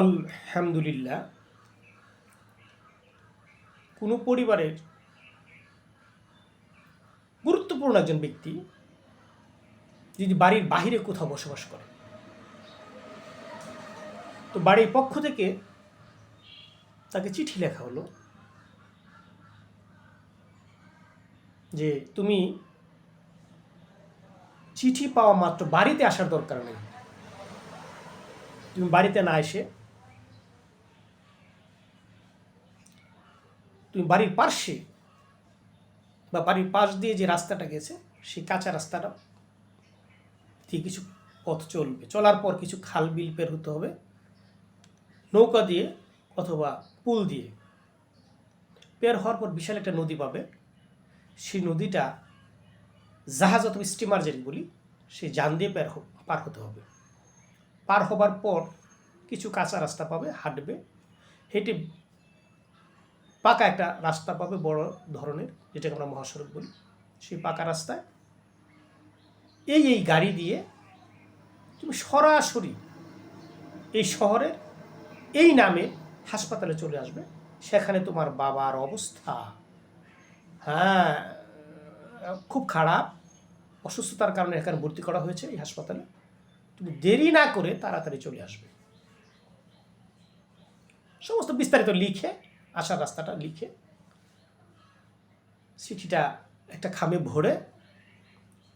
আলহামদুলিল্লাহ, কোনো পরিবারের গুরুত্বপূর্ণ একজন ব্যক্তি যদি বাড়ির বাহিরে কোথাও বসবাস করে, তো বাড়ির পক্ষ থেকে তাকে চিঠি লেখা হলো যে, তুমি চিঠি পাওয়া মাত্র বাড়িতে আসার দরকার নেই। তুমি বাড়িতে না এসে তুমি বাড়ির পার্শ্বে বা বাড়ির পাশ দিয়ে যে রাস্তাটা গেছে, সেই কাঁচা রাস্তাটা দিয়ে কিছু পথ চলবে। চলার পর কিছু খাল বিল পের হতে হবে, নৌকা দিয়ে অথবা পুল দিয়ে। পের হওয়ার পর বিশাল একটা নদী পাবে। সেই নদীটা জাহাজ অথবা স্টিমার যেটি বলি, সেই যান দিয়ে পের পার হতে হবে। পার হবার পর কিছু কাঁচা রাস্তা পাবে, হাঁটবে। হেঁটে পাকা একটা রাস্তা পাবে বড় ধরনের, যেটাকে আমরা মহাসড়ক বলি। সেই পাকা রাস্তায় এই এই গাড়ি দিয়ে তুমি সরাসরি এই শহরের এই নামে হাসপাতালে চলে আসবে। সেখানে তোমার বাবার অবস্থা হ্যাঁ খুব খারাপ, অসুস্থতার কারণে এখানে ভর্তি করা হয়েছে এই হাসপাতালে। তুমি দেরি না করে তাড়াতাড়ি চলে আসবে। সমস্ত বিস্তারিত লিখে আসার রাস্তাটা লিখে চিঠিটা একটা খামে ভরে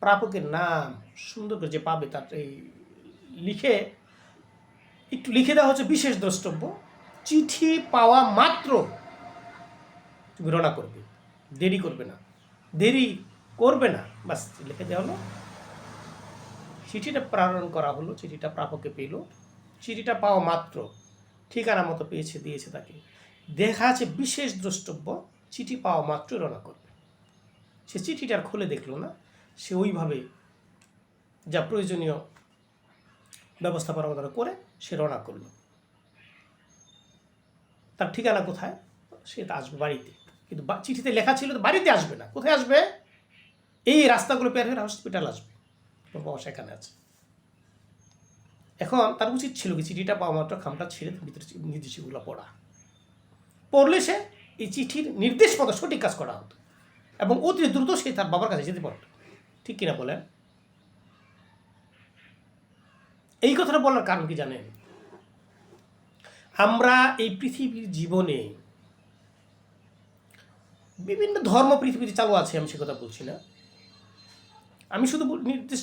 প্রাপকের নাম সুন্দর করে যে পাবে তার এই লিখে একটু লিখে দেওয়া হচ্ছে বিশেষ দ্রষ্টব্য, চিঠি পাওয়া মাত্র তুমি করবে, দেরি করবে না, দেরি করবে না, বাস লিখে দেওয়া হলো। চিঠিটা প্রেরণ করা হলো, চিঠিটা প্রাপকে পেল, চিঠিটা পাওয়া মাত্র, ঠিকানা মতো পেয়েছে, দিয়েছে তাকে। দেখা আছে বিশেষ দ্রষ্টব্য, চিঠি পাওয়া মাত্র রওনা করবে। সে চিঠিটার খুলে দেখল না, সে ওইভাবে যা প্রয়োজনীয় ব্যবস্থাপনা করে সে রওনা করল। তার ঠিকানা কোথায়? সে তা আসবে বাড়িতে। কিন্তু চিঠিতে লেখা ছিল তো বাড়িতে আসবে না। কোথায় আসবে? এই রাস্তাগুলো পের হয়ে হসপিটাল আসবে। বাবা সেখানে আছে। এখন তার উচিত ছিল কি, চিঠিটা পাওয়া মাত্র খামটা ছেড়ে ভিতরে নির্দেশগুলো পড়া। পড়লে সে এই চিঠির নির্দেশ মতো সঠিক কাজ করা হতো। এবং অতি দ্রুত সে তার বাবার কাছে যেতে পারত। ঠিক কিনা বলেন? এই কথাটা বলার কারণ কি জানেন? আমরা এই পৃথিবীর জীবনে বিভিন্ন ধর্ম পৃথিবীতে চালু আছে, আমি সে কথা বলছি না। আমি শুধু নির্দেশ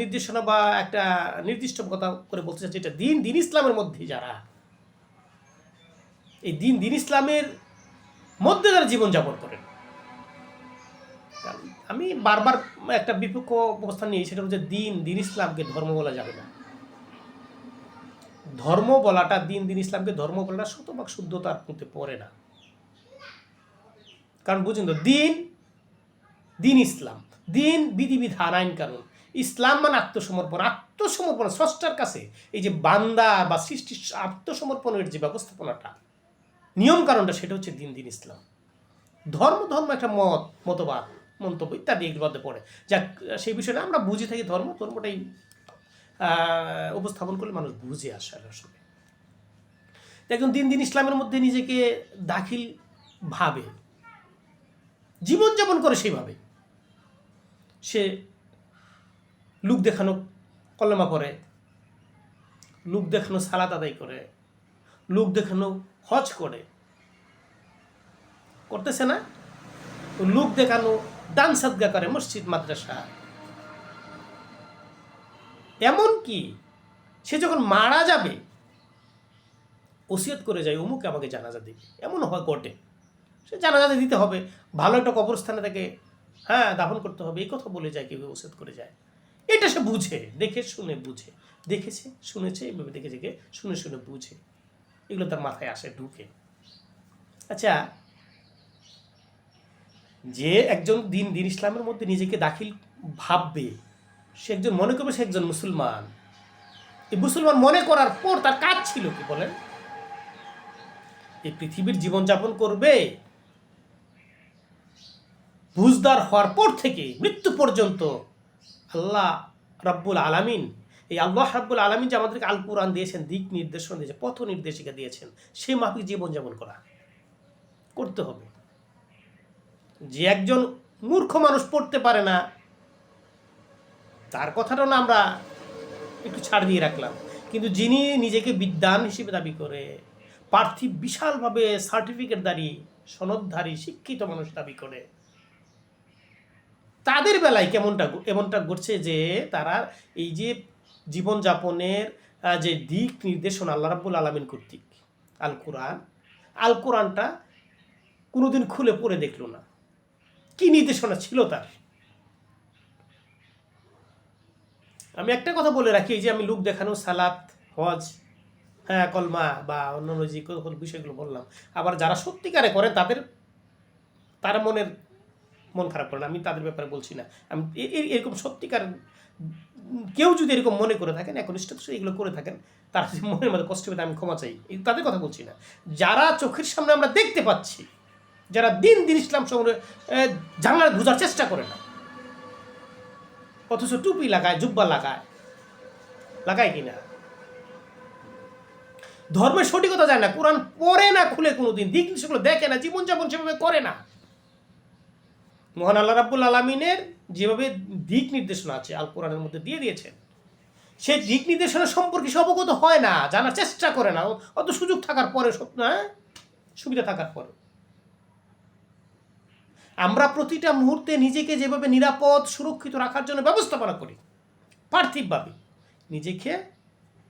নির্দেশনা বা একটা নির্দিষ্ট কথা করে বলতে চাচ্ছি, এটা দিন দিন ইসলামের মধ্যে যারা এই দিন দিন ইসলামের মধ্যে তারা জীবনযাপন করেন। আমি বারবার একটা বিপক্ষ অবস্থান নিয়ে সেটা হচ্ছে দিন দিন ইসলামকে ধর্ম বলা যাবে না। ধর্ম বলাটা দিন দিন ইসলামকে ধর্ম বলাটা শতভাগ শুদ্ধতার মধ্যে পড়ে না। কারণ বুঝুন তো, দিন দিন ইসলাম, দিন বিধিবিধান, আইন কানুন, ইসলাম মানে আত্মসমর্পণ আত্মসমর্পণ, স্রষ্টার কাছে এই যে বান্দা বা সৃষ্টির আত্মসমর্পণের যে ব্যবস্থাপনাটা নিয়ম কারণটা সেটা হচ্ছে দিন দিন ইসলাম। ধর্ম ধর্ম একটা মত, মতবাদ, মন্তব্য ইত্যাদি এগুলোর মধ্যে পড়ে। যাক, সেই বিষয়টা আমরা বুঝে থাকি ধর্ম, ধর্মটাই উপস্থাপন করলে মানুষ বুঝে আসে আসলে। একজন দিন দিন ইসলামের মধ্যে নিজেকে দাখিল ভাবে। জীবনযাপন করে সেইভাবে সে লুক দেখানো কলমা করে লুক দেখানো সালাদ আদায় করে লুক দেখানো, হজ করে। করতেছে না? তো লুক দেখানো, দান সাদগা করে মসজিদ, মাদ্রাসা। এমন কি? সে যখন মারা যাবে, ওসিয়ত করে যায়, অমুক আমাকে জানাজা দিবে। এমন হয় ঘটে সে জানাজাতে দিতে হবে, ভালো একটা কবরস্থানে তাকে হ্যাঁ দাফন করতে হবে, এই কথা বলে যায় কেউ ওসিয়ত করে যায়। এটা সে বুঝে, দেখে শুনে বুঝে। দেখেছে, শুনেছে, এইভাবে দেখে দেখে শুনে শুনে বুঝে। এগুলো তার মাথায় আসে, ঢুকে। আচ্ছা যে একজন দিন দিন ইসলামের মধ্যে নিজেকে দাখিল ভাববে, সে একজন, মনে করবে সে একজন মুসলমান। এই মুসলমান মনে করার পর তার কাজ ছিল কি বলেন? এই পৃথিবীর জীবনযাপন করবে, বুঝদার হওয়ার পর থেকে মৃত্যু পর্যন্ত আল্লাহ রাব্বুল আলামিন এই আল্লাহ রাব্বুল আলমী যে আমাদেরকে আল কোরআন দিয়েছেন, দিক নির্দেশনা দিয়েছে পথ নির্দেশিকা দিয়েছেন, সে মাফিক জীবনযাপন করা করতে হবে। যে একজন মূর্খ মানুষ পড়তে পারে না, তার কথাটা না আমরা একটু ছাড় দিয়ে রাখলাম। কিন্তু যিনি নিজেকে বিদ্যান হিসেবে দাবি করে পার্থিব বিশালভাবে সার্টিফিকেট সার্টিফিকেটধারী সনদধারী, শিক্ষিত মানুষ দাবি করে, তাদের বেলায় কেমনটা এমনটা ঘটছে যে তারা এই যে জীবনযাপনের যে দিক নির্দেশনা আল্লাহ রাব্বুল আলমিন কর্তৃক। আল কোরআন। আল কোরআনটা কোনোদিন খুলে পড়ে দেখল না। কি নির্দেশনা ছিল তার? আমি একটা কথা বলে রাখি যে আমি লোক দেখানো, সালাত, হজ হ্যাঁ কলমা বা অন্যান্য যে বিষয়গুলো বললাম, আবার যারা সত্যিকারে করেন তাদের, তার মনের মন খারাপ করে না, আমি তাদের ব্যাপারে বলছি না। আমি এরকম সত্যিকার কেউ যদি এরকম মনে করে থাকেন, একনিষ্ঠ তো এগুলো করে থাকেন, তারা যদি মনের মধ্যে কষ্ট পেতে আমি ক্ষমা চাই। তাদের কথা বলছি না। যারা চোখের সামনে আমরা দেখতে পাচ্ছি, যারা দিন দিন ইসলাম সম্বন্ধে জানলার বোঝার চেষ্টা করে না, অথচ টুপি লাগায়, জুব্বা লাগায় লাগায় কিনা? ধর্মের সঠিকতা যায় না, কোরআন পড়ে না, খুলে কোনোদিন, দিক সেগুলো দেখে না, জীবনযাপন সেভাবে করে না। মহান আল্লাহ রাব্বুল আলমিনের যেভাবে দিক নির্দেশনা আছে আল কোরআনের মধ্যে দিয়ে দিয়েছেন সেই দিক নির্দেশনা সম্পর্কে সে অবগত হয় না, জানার চেষ্টা করে না, অত সুযোগ থাকার পরে হ্যাঁ? সুবিধা থাকার পরে আমরা প্রতিটা মুহূর্তে নিজেকে যেভাবে নিরাপদ, সুরক্ষিত রাখার জন্য ব্যবস্থাপনা করি, পার্থিবভাবে নিজেকে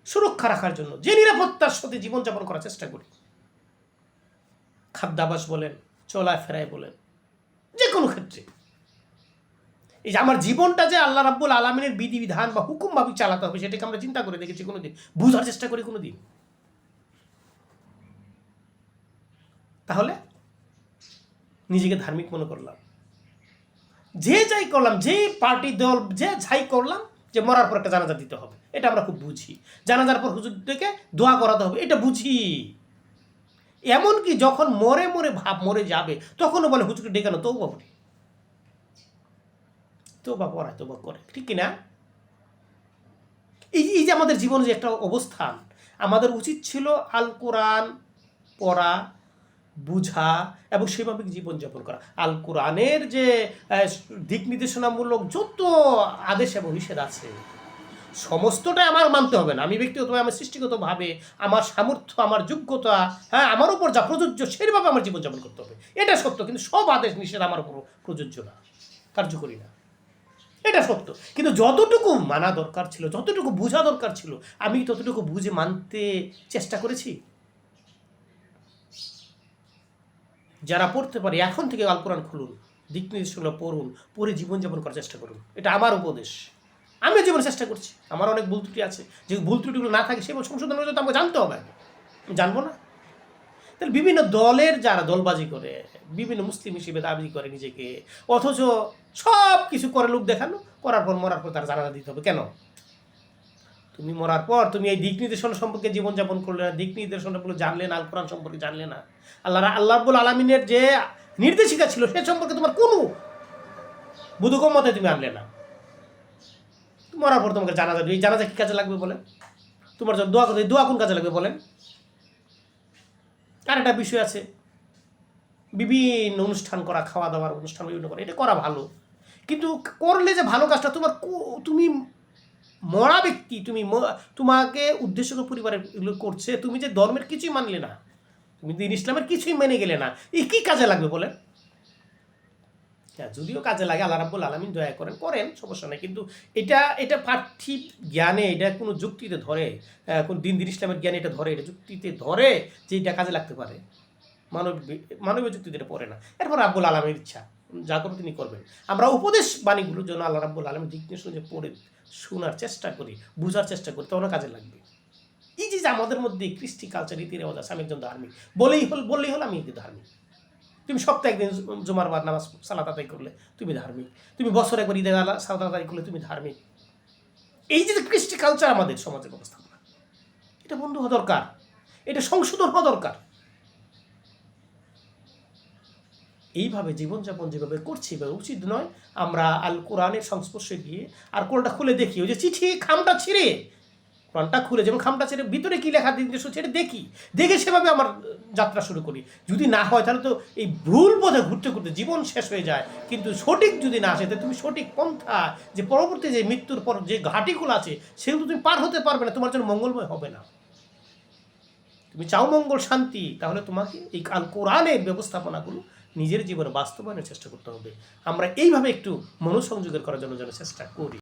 সুরক্ষা রাখার জন্য, যে নিরাপত্তার সাথে জীবনযাপন করার চেষ্টা করি। খাদ্যাভাস বলেন, চলাফেরায় বলেন যে কোনো ক্ষেত্রে। এই যে আমার জীবনটা যে আল্লাহ রাব্বুল আলমিনের বিধিবিধান বা হুকুমভাবে চালাতে হবে, সেটাকে আমরা চিন্তা করে দেখেছি কোনোদিন, বুঝার চেষ্টা করি কোনোদিন। তাহলে নিজেকে ধার্মিক মনে করলাম। যে যাই করলাম, যে পার্টি দল, যে যাই করলাম, যে মরার পর একটা জানাজা দিতে হবে। এটা আমরা খুব বুঝি। জানাজার পর হুজুর থেকে দোয়া করাতে হবে। এটা বুঝি। এমনকি যখন মরে মরে ভাব মরে যাবে, তখনও বলে হুজুরকে ডেকানো তো বাবু তো বা পড়ায় তো বা করে, ঠিক কিনা এই এই যে আমাদের জীবনে যে একটা অবস্থান, আমাদের উচিত ছিল আল কোরআন পড়া, বুঝা এবং সেভাবে জীবনযাপন করা। আল কোরআনের যে দিক নির্দেশনামূলক যত আদেশ এবং নিষেধ আছে সমস্তটাই আমার মানতে হবে না। আমি ব্যক্তিগতভাবে, আমার সৃষ্টিগতভাবে, আমার সামর্থ্য, আমার যোগ্যতা হ্যাঁ আমার উপর যা প্রযোজ্য সেইভাবে আমার জীবনযাপন করতে হবে। এটা সত্য, কিন্তু সব আদেশ নিষেধ আমার উপর প্রযোজ্য না, কার্যকরী না। এটা সত্য। কিন্তু যতটুকু মানা দরকার ছিল, যতটুকু বোঝা দরকার ছিল, আমি ততটুকু বুঝে মানতে চেষ্টা করেছি। যারা পড়তে পারে, এখন থেকে আল কোরআন খুলুন, দিক নির্দেশগুলো পড়ুন, পড়ে জীবনযাপন করার চেষ্টা করুন। এটা আমার উপদেশ। আমি জীবনের চেষ্টা করছি। আমার অনেক ভুল ত্রুটি আছে। যে ভুল ত্রুটিগুলো না থাকে সেগুলো সংশোধন হলে তো আমাকে জানতে হবে। জানব না। তাহলে বিভিন্ন দলের যারা দলবাজি করে, বিভিন্ন মুসলিম হিসেবে দাবি করে নিজেকে, অথচ সব কিছু করে লোক দেখানো, করার পর মরার পর তারা জানাজা দিতে হবে। কেন? তুমি মরার পর তুমি এই দিক নির্দেশনা সম্পর্কে জীবনযাপন করলে না, দিক নির্দেশনাগুলো জানলে না আল সম্পর্কে জানলে না। আল্লাহ আল্লাহ আব্বুল আলমিনের যে নির্দেশিকা ছিল, সে সম্পর্কে তোমার কোনো বুধুকম্মতে তুমি আনলে না। মরার পর তোমাকে জানাজা এই জানাজা কি কাজে লাগবে বলেন? তোমার যখন দোয়া করতে দোয়া কোন কাজে লাগবে বলেন? আর একটা বিষয় আছে। বিভিন্ন অনুষ্ঠান করা খাওয়া দাওয়ার অনুষ্ঠান বিভিন্ন করা, এটা করা ভালো। কিন্তু করলে যে ভালো কাজটা, তোমার তুমি মরা ব্যক্তি, তুমি তোমাকে উদ্দেশ্য করে পরিবারের এগুলো করছে, তুমি যে ধর্মের কিছুই মানলে না, তুমি দিন ইসলামের কিছুই মেনে গেলে না এই কি কাজে লাগবে বলেন? হ্যাঁ যদিও কাজে লাগে, আল্লাহ রাব্বুল আলমিন দয়া করেন করেন, সমস্যা নেই। কিন্তু এটা এটা পার্থিব জ্ঞানে, এটা কোনো যুক্তিতে ধরে কোন দিন দিন ইসলামের জ্ঞানে এটা ধরে, এটা যুক্তিতে ধরে যে এটা কাজে লাগতে পারে। মানব, মানবীয় যুক্তিতে এটা পড়ে না। এরপর রাব্বুল আলমের ইচ্ছা, যা করে তিনি করবেন। আমরা উপদেশ বাণীগুলোর জন্য আল্লাহ রাব্বুল আলমের দিক নিয়ে পড়ে, শোনার চেষ্টা করি, বোঝার চেষ্টা করি, তখন কাজে লাগবে। এই যে আমাদের মধ্যে কৃষ্টি কালচার রীতি রেওয়াজ আছে, আমি একজন ধার্মিক। বলেই হল, বললেই হল, আমি একজন ধার্মিক। তুমি সপ্তাহে একদিন জুমার বার নামাজ সালাত আদায় করলে তুমি ধার্মিক। তুমি বছরে একবার ঈদের আলা, সালাত আদায় করলে তুমি ধার্মিক। এই যে কৃষ্টি কালচার আমাদের সমাজের ব্যবস্থাপনা, এটা বন্ধ হওয়া দরকার। এটা সংশোধন হওয়া দরকার। এইভাবে জীবনযাপন যেভাবে করছি বা উচিত নয় আমরা আল কোরআনের সংস্পর্শে গিয়ে আর কোরআনটা খুলে দেখি। ওই যে চিঠি, খামটা ছিঁড়ে কোরআনটা খুলে যেমন খামটা ছেড়ে ভিতরে কী লেখা দিন ছেড়ে দেখি। দেখে সেভাবে আমার যাত্রা শুরু করি। যদি না হয়, তাহলে তো এই ভুল পথে ঘুরতে ঘুরতে জীবন শেষ হয়ে যায়। কিন্তু সঠিক যদি না আসে, তাহলে তুমি সঠিক পন্থা, যে পরবর্তী যে মৃত্যুর পর যে ঘাটিগুলো আছে, সেগুলো তুমি পার হতে পারবে না, তোমার জন্য মঙ্গলময় হবে না। তুমি চাও মঙ্গল, শান্তি, তাহলে তোমাকে এই আল কোরআনের ব্যবস্থাপনাগুলো নিজের জীবনে বাস্তবায়নের চেষ্টা করতে হবে। আমরা এইভাবে একটু মনোসংযোগের করার জন্য যেন চেষ্টা করি।